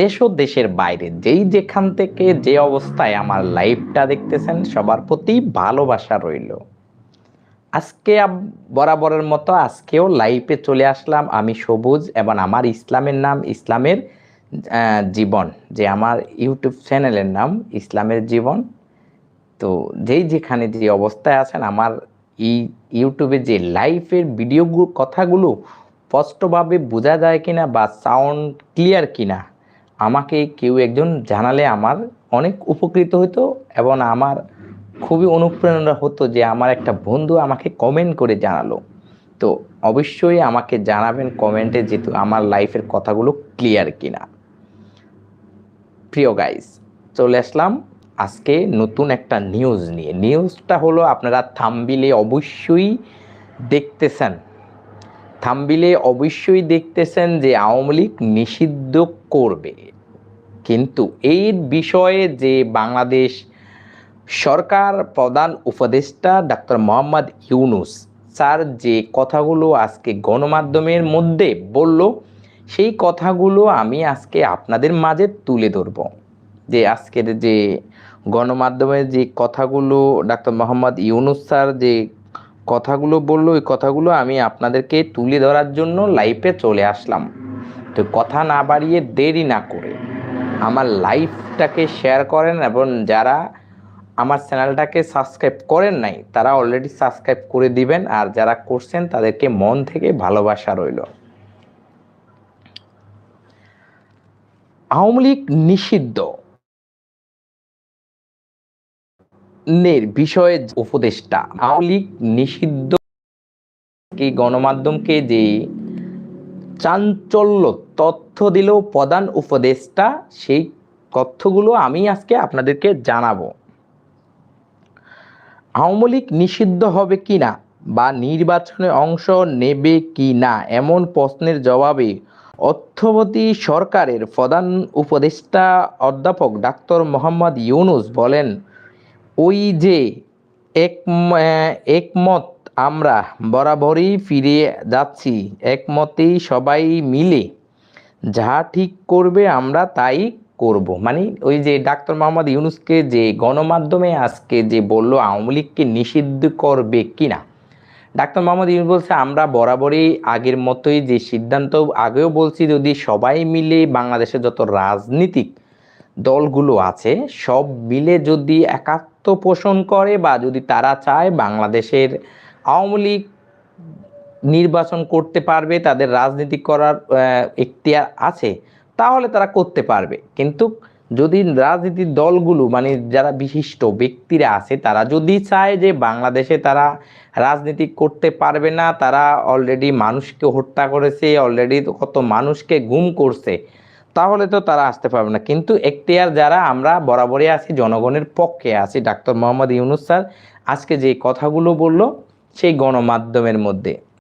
দেশ ও দেশের বাইরে, যেই যেখান থেকে যে অবস্থায় আমার লাইভটা দেখতেছেন, সবার প্রতি ভালোবাসা রইল। আজকে বরাবরের মতো আজকেও লাইভে চলে আসলাম আমি সবুজ এবং আমার ইসলামের নাম, ইসলামের জীবন, যে আমার ইউটিউব চ্যানেলের নাম, ইসলামের জীবন। তো যেই যেখানে যে অবস্থায় আছেন, আমার এই ইউটিউবে যে লাইভের ভিডিও কথাগুলো স্পষ্টভাবে বোঝা যায় কিনা বা সাউন্ড ক্লিয়ার কিনা আমাকে কেউ একজন জানালে আমার অনেক উপকৃত হতো এবং আমার খুবই অনুপ্রেরণা হতো যে আমার একটা বন্ধু আমাকে কমেন্ট করে জানালো। তো অবশ্যই আমাকে জানাবেন কমেন্টে যেহেতু আমার লাইফের কথাগুলো ক্লিয়ার কিনা। প্রিয় গাইস চলে আসলাম আজকে নতুন একটা নিউজ নিয়ে। নিউজটা হলো আপনারা থাম্বিলে অবশ্যই দেখতেছেন। থাম্বিলে অবশ্যই দেখতেছেন যে আওয়ামী লীগ নিষিদ্ধ করবে। কিন্তু এই বিষয়ে যে বাংলাদেশ সরকার প্রধান উপদেষ্টা ডাক্তার মোহাম্মদ ইউনুস স্যার যে কথাগুলো আজকে গণমাধ্যমের মধ্যে বলল, সেই কথাগুলো আমি আজকে আপনাদের মাঝে তুলে ধরব। যে আজকের যে গণমাধ্যমের যে কথাগুলো ডাক্তার মোহাম্মদ ইউনুস স্যার যে কথাগুলো বলল, ওই কথাগুলো আমি আপনাদেরকে তুলে ধরার জন্য লাইভে চলে আসলাম। তো কথা না বাড়িয়ে দেরি না করে আমার লাইফটাকে শেয়ার করেন এবং যারা আমার চ্যানেলটাকে সাবস্ক্রাইব করেন নাই, তারা অলরেডি সাবস্ক্রাইব করে দিবেন আর যারা করছেন তাদেরকে মন থেকে ভালোবাসা রইল। আওয়ামী লীগ নিষিদ্ধ। নের বিষয়ে উপদেষ্টা আওয়ামী লীগ নিষিদ্ধ কি গণমাধ্যমকে যে চাঞ্চল্য তথ্য দিল প্রধান উপদেষ্টা, সেই তথ্যগুলো আমি আজকে আপনাদেরকে জানাব। আওয়ামী লীগ নিষিদ্ধ হবে কিনা বা নির্বাচনে অংশ নেবে কি না এমন প্রশ্নের জবাবে অর্থবতী সরকারের প্রধান উপদেষ্টা অধ্যাপক ডাক্তার মোহাম্মদ ইউনুস বলেন ওই যে এক একমত আমরা বরাবরই ফিরে যাচ্ছি, একমতেই সবাই মিলে। যা ঠিক করবে আমরা তাই করব। মানে ওই যে ডাক্তার মোহাম্মদ ইউনুসকে যে গণমাধ্যমে আজকে যে বলল আওয়ামী লীগকে নিষিদ্ধ করবে কিনা, ডাক্তার মোহাম্মদ ইউনুস বলছে, আমরা বরাবরই আগের মতোই যে সিদ্ধান্ত আগেও বলছি, যদি সবাই মিলে বাংলাদেশের যত রাজনীতিক দলগুলো আছে, সব মিলে যদি একাত্ম পোষণ করে বা যদি তারা চায় বাংলাদেশের আওয়ামী লীগ নির্বাচন করতে পারবে, তাদের রাজনীতি করার এখতিয়ার আছে, তাহলে তারা করতে পারবে। কিন্তু যদি রাজনীতির দলগুলো মানে যারা বিশিষ্ট ব্যক্তিরা আছে, তারা যদি চায় যে বাংলাদেশে তারা রাজনীতি করতে পারবে না, তারা অলরেডি মানুষকে হত্যা করেছে অলরেডি কত মানুষকে গুম করছে তাহলে তো তারা আসতে পারবে না। কিন্তু এখতিয়ার যারা, আমরা বরাবরই আছি, জনগণের পক্ষে আছি। ডাক্তার মোহাম্মদ ইউনুস স্যার আজকে যে কথাগুলো বলল, সেই গণমাধ্যমের মধ্যে।